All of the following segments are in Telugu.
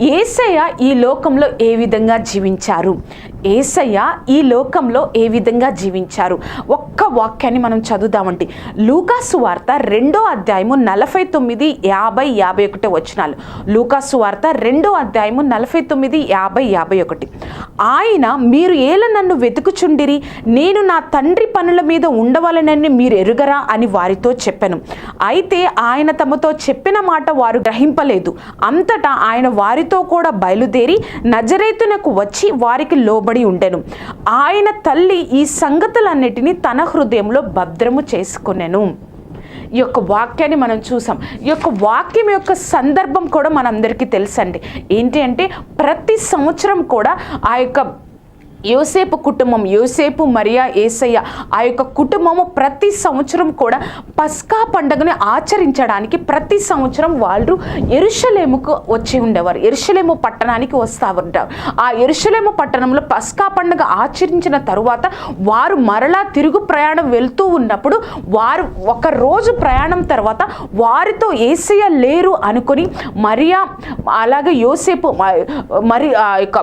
ఏసయ్య ఈ లోకంలో ఏ విధంగా జీవించారు? ఏసయ్య ఈ లోకంలో ఏ విధంగా జీవించారు? ఒక్క వాక్యాన్ని మనం చదువుదామండి. లూకాసు వార్త రెండో అధ్యాయము నలభై తొమ్మిది యాభై యాభై ఒకటి వచనాలు. లూకాసు వార్త రెండో అధ్యాయము నలభై తొమ్మిది యాభై యాభై ఒకటి. ఆయన మీరు ఏల నన్ను వెతుకుచుండిరి? నేను నా తండ్రి పనుల మీద ఉండవలనని మీరు ఎరుగరా అని వారితో చెప్పాను. అయితే ఆయన తమతో చెప్పిన మాట వారు గ్రహింపలేదు. అంతటా ఆయన వారితో కూడా బయలుదేరి నజరేతునకు వచ్చి వారికి లోబడి ఉండెను. ఆయన తల్లి ఈ సంగతులన్నిటినీ తన హృదయంలో భద్రము చేసుకునెను. ఈ యొక్క వాక్యాన్ని మనం చూసాం. ఈ యొక్క వాక్యం యొక్క సందర్భం కూడా మనందరికీ తెలుసండి. ఏంటి అంటే ప్రతి సంవత్సరం కూడా ఆ యొక్క యోసేపు కుటుంబం యోసేపు మరియా ఏసయ్య ఆ యొక్క కుటుంబము ప్రతి సంవత్సరం కూడా పస్కా పండుగను ఆచరించడానికి ప్రతి సంవత్సరం వాళ్ళు ఎరుషలేముకు వచ్చి ఉండేవారు. ఎరుషలేము పట్టణానికి వస్తూ ఉంటారు. ఆ ఎరుషలేము పట్టణంలో పస్కా పండుగ ఆచరించిన తరువాత వారు మరలా తిరుగు ప్రయాణం వెళ్తూ ఉన్నప్పుడు వారు ఒక రోజు ప్రయాణం తర్వాత వారితో ఏసయ్య లేరు అనుకొని మరియా అలాగే యోసేపు మరి ఆ యొక్క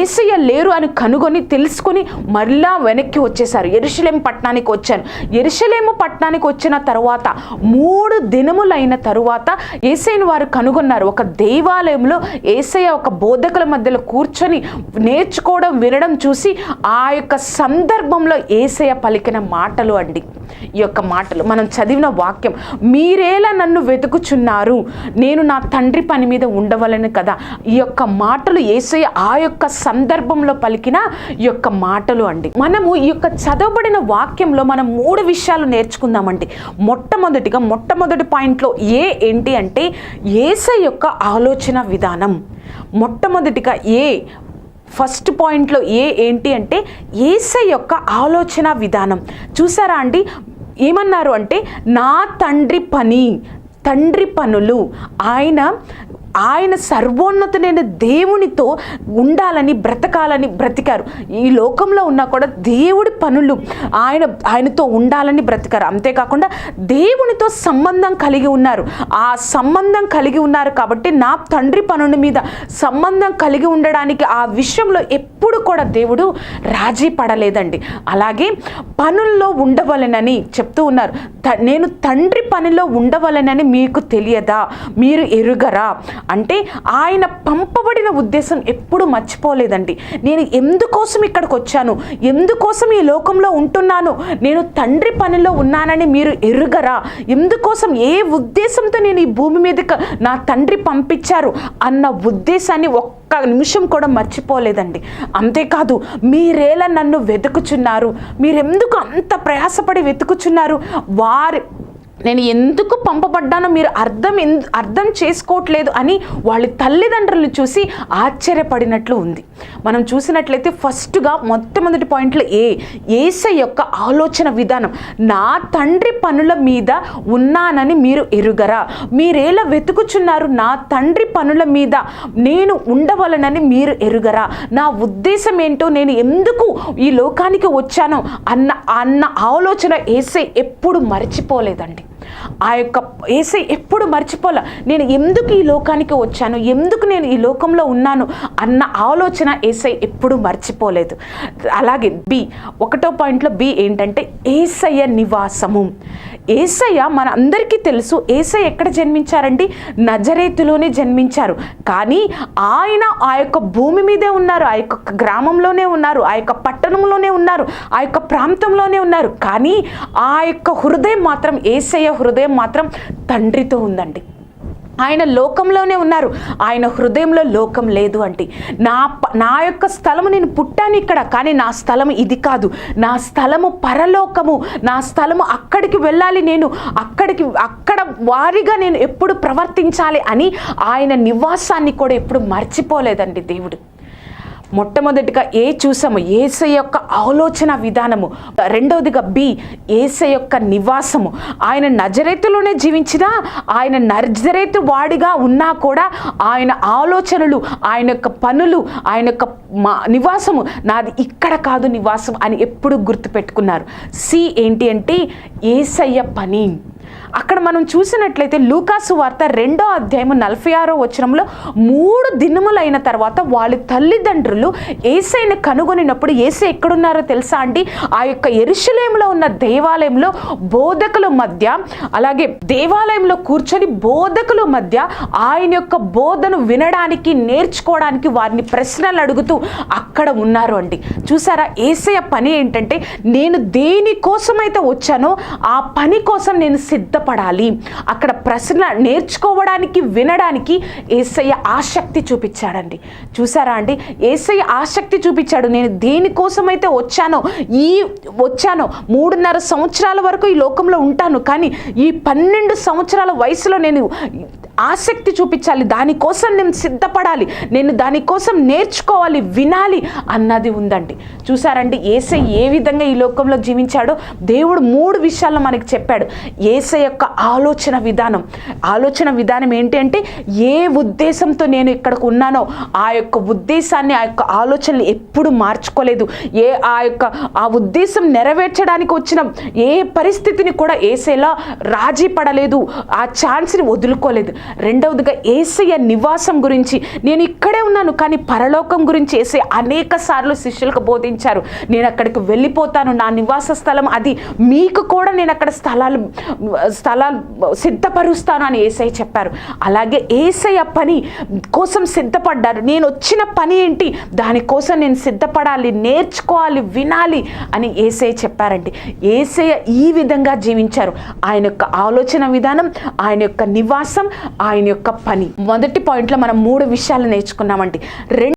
ఏసయ్య లేరు అని కనుగొని తెలుసుకొని మరలా వెనక్కి వచ్చేసారు ఎరుషలేం పట్టణానికి వచ్చాను ఎరుషలేము పట్టణానికి వచ్చిన తర్వాత మూడు దినములైన తరువాత ఏసైని వారు కనుగొన్నారు. ఒక దేవాలయంలో ఏసయ్య ఒక బోధకుల మధ్యలో కూర్చొని నేర్చుకోవడం వినడం చూసి ఆ యొక్క సందర్భంలో ఏసయ్య పలికిన మాటలు అండి. ఈ యొక్క మాటలు. మనం చదివిన వాక్యం మీరేలా నన్ను వెతుకుచున్నారు? నేను నా తండ్రి పని మీద ఉండవలను కదా? ఈ యొక్క మాటలు ఏసయ్య ఆ యొక్క సందర్భంలో పలికిన ఈ యొక్క మాటలు అండి. మనము ఈ యొక్క చదవబడిన వాక్యంలో మనం మూడు విషయాలు నేర్చుకుందామండి. మొట్టమొదటిగా మొట్టమొదటి పాయింట్లో ఏ ఏంటి అంటే ఏసై యొక్క ఆలోచన విధానం. మొట్టమొదటిగా ఏ ఫస్ట్ పాయింట్లో ఏ ఏంటి అంటే ఏసై యొక్క ఆలోచన విధానం. చూసారా అండి? ఏమన్నారు అంటే నా తండ్రి పని తండ్రి పనులు ఆయన ఆయన సర్వోన్నతుడైన దేవునితో ఉండాలని బ్రతకాలని బ్రతికారు. ఈ లోకంలో ఉన్నా కూడా దేవుడి పనులు ఆయన ఆయనతో ఉండాలని బ్రతికారు. అంతేకాకుండా దేవునితో సంబంధం కలిగి ఉన్నారు. ఆ సంబంధం కలిగి ఉన్నారు కాబట్టి నా తండ్రి పనుల మీద సంబంధం కలిగి ఉండడానికి ఆ విషయంలో ఎప్పుడు కూడా దేవుడు రాజీ పడలేదండి. అలాగే పనుల్లో ఉండవలెనని చెప్తూ ఉన్నారు. త- నేను తండ్రి పనిలో ఉండవలెనని మీకు తెలియదా? మీరు ఎరుగరా? అంటే ఆయన పంపబడిన ఉద్దేశం ఎప్పుడు మర్చిపోలేదండి. నేను ఎందుకోసం ఇక్కడికి వచ్చాను ఎందుకోసం ఈ లోకంలో ఉంటున్నాను? నేను తండ్రి పనిలో ఉన్నానని మీరు ఎరుగరా? ఎందుకోసం ఏ ఉద్దేశంతో నేను ఈ భూమి మీదకి నా తండ్రి పంపించారు అన్న ఉద్దేశాన్ని ఒక్క నిమిషం కూడా మర్చిపోలేదండి. అంతేకాదు మీరేలా నన్ను వెతుకుచున్నారు? మీరెందుకు అంత ప్రయాసపడి వెతుకుచున్నారు? వారి నేను ఎందుకు పంపబడ్డానో మీరు అర్థం ఎందు అర్థం చేసుకోవట్లేదు అని వాళ్ళ తల్లిదండ్రులను చూసి ఆశ్చర్యపడినట్లు ఉంది. మనం చూసినట్లయితే ఫస్ట్గా మొట్టమొదటి పాయింట్లో ఏ ఏస యొక్క ఆలోచన విధానం నా తండ్రి పనుల మీద ఉన్నానని మీరు ఎరుగరా? మీరేలా వెతుకుచున్నారు నా తండ్రి పనుల మీద నేను ఉండవలనని మీరు ఎరుగరా? నా ఉద్దేశం ఏంటో నేను ఎందుకు ఈ లోకానికి వచ్చానో అన్న అన్న ఆలోచన ఏసై ఎప్పుడు మర్చిపోలేదండి. ఆ యొక్క ఏసై ఎప్పుడు మర్చిపోలే నేను ఎందుకు ఈ లోకానికి వచ్చాను ఎందుకు నేను ఈ లోకంలో ఉన్నాను అన్న ఆలోచన ఏసై ఎప్పుడు మర్చిపోలేదు. అలాగే బి ఒకటో పాయింట్లో బి ఏంటంటే ఏసయ్య నివాసము. ఏసయ్య మన అందరికీ తెలుసు ఏసయ్య ఎక్కడ జన్మించారండి? నజరేతులోనే జన్మించారు. కానీ ఆయన ఆ యొక్క భూమి మీదే ఉన్నారు ఆ యొక్క గ్రామంలోనే ఉన్నారు ఆ యొక్క పట్టణంలోనే ఉన్నారు ఆ యొక్క ప్రాంతంలోనే ఉన్నారు. కానీ ఆ యొక్క హృదయం మాత్రం ఏసయ్య హృదయం మాత్రం తండ్రితో ఉందండి. ఆయన లోకంలోనే ఉన్నారు. ఆయన హృదయంలో లోకం లేదు అంటే. నా ప- నా యొక్క స్థలము నేను పుట్టాను ఇక్కడ కానీ నా స్థలం ఇది కాదు. నా స్థలము పరలోకము. నా స్థలము అక్కడికి వెళ్ళాలి నేను. అక్కడికి అక్కడ వారిగా నేను ఎప్పుడు ప్రవర్తించాలి అని ఆయన నివాసాన్ని కూడా ఎప్పుడు మర్చిపోలేదండి దేవుడు. మొట్టమొదటిగా ఏ చూసాము ఏస యొక్క ఆలోచన విధానము. రెండవదిగా బి ఏస యొక్క నివాసము. ఆయన నజరేతులోనే జీవించినా ఆయన నజరేతు వాడిగా ఉన్నా కూడా ఆయన ఆలోచనలు ఆయన యొక్క పనులు ఆయన యొక్క మా నివాసము నాది ఇక్కడ కాదు నివాసం అని ఎప్పుడు గుర్తుపెట్టుకున్నారు. సి ఏంటి అంటే ఏసయ్య పని. అక్కడ మనం చూసినట్లయితే లూకాసు వార్త రెండో అధ్యాయము నలభై ఆరో వచనంలో మూడు దినములైన తర్వాత వాళ్ళ తల్లిదండ్రులు ఏసైని కనుగొనినప్పుడు ఏసై ఎక్కడున్నారో తెలుసా అండి? ఆ యొక్క ఎరుశలేములో ఉన్న దేవాలయంలో బోధకుల మధ్య అలాగే దేవాలయంలో కూర్చొని బోధకుల మధ్య ఆయన యొక్క బోధను వినడానికి నేర్చుకోవడానికి వారిని ప్రశ్నలు అడుగుతూ అక్కడ ఉన్నారు అండి. చూసారా? ఏసయ పని ఏంటంటే నేను దేనికోసమైతే వచ్చానో ఆ పని కోసం నేను సిద్ధపడాలి అక్కడ ప్రశ్న నేర్చుకోవడానికి వినడానికి ఏసయ్య ఆసక్తి చూపించాడండి. చూసారా అండి? ఏసయ్య ఆసక్తి చూపించాడు. నేను దేనికోసమైతే వచ్చానో ఈ వచ్చానో మూడున్నర సంవత్సరాల వరకు ఈ లోకంలో ఉంటాను. కానీ ఈ పన్నెండు సంవత్సరాల వయసులో నేను ఆసక్తి చూపించాలి. దానికోసం నేను సిద్ధపడాలి. నేను దానికోసం నేర్చుకోవాలి వినాలి అన్నది ఉందండి. చూసారండి? ఏసై ఏ విధంగా ఈ లోకంలో జీవించాడో దేవుడు మూడు విషయాల్లో మనకి చెప్పాడు. ఏసై యొక్క ఆలోచన విధానం. ఆలోచన విధానం ఏంటి అంటే ఏ ఉద్దేశంతో నేను ఇక్కడికి ఉన్నానో ఆ యొక్క ఉద్దేశాన్ని ఆ యొక్క ఆలోచనలు ఎప్పుడు మార్చుకోలేదు. ఏ ఆ యొక్క ఆ ఉద్దేశం నెరవేర్చడానికి వచ్చిన ఏ పరిస్థితిని కూడా ఏసేలా రాజీ పడలేదు. ఆ ఛాన్స్ని వదులుకోలేదు. రెండవదిగా ఏసయ్య నివాసం గురించి. నేను ఇక్కడే ఉన్నాను కానీ పరలోకం గురించి ఏసే అనేక సార్లు శిష్యులకు బోధించారు. నేను అక్కడికి వెళ్ళిపోతాను నా నివాస స్థలం అది. మీకు కూడా నేను అక్కడ స్థలాలు స్థలాలు సిద్ధపరుస్తాను అని ఏసై చెప్పారు. అలాగే ఏసయ్య పని కోసం సిద్ధపడ్డారు. నేను వచ్చిన పని ఏంటి? దానికోసం నేను సిద్ధపడాలి నేర్చుకోవాలి వినాలి అని ఏసయ్య చెప్పారండి. ఏసయ్య ఈ విధంగా జీవించారు. ఆయన యొక్క ఆలోచన విధానం ఆయన యొక్క నివాసం ఆయన యొక్క పని. మొదటి పాయింట్లో మనం మూడు విషయాలు నేర్చుకున్నామండి. రెండు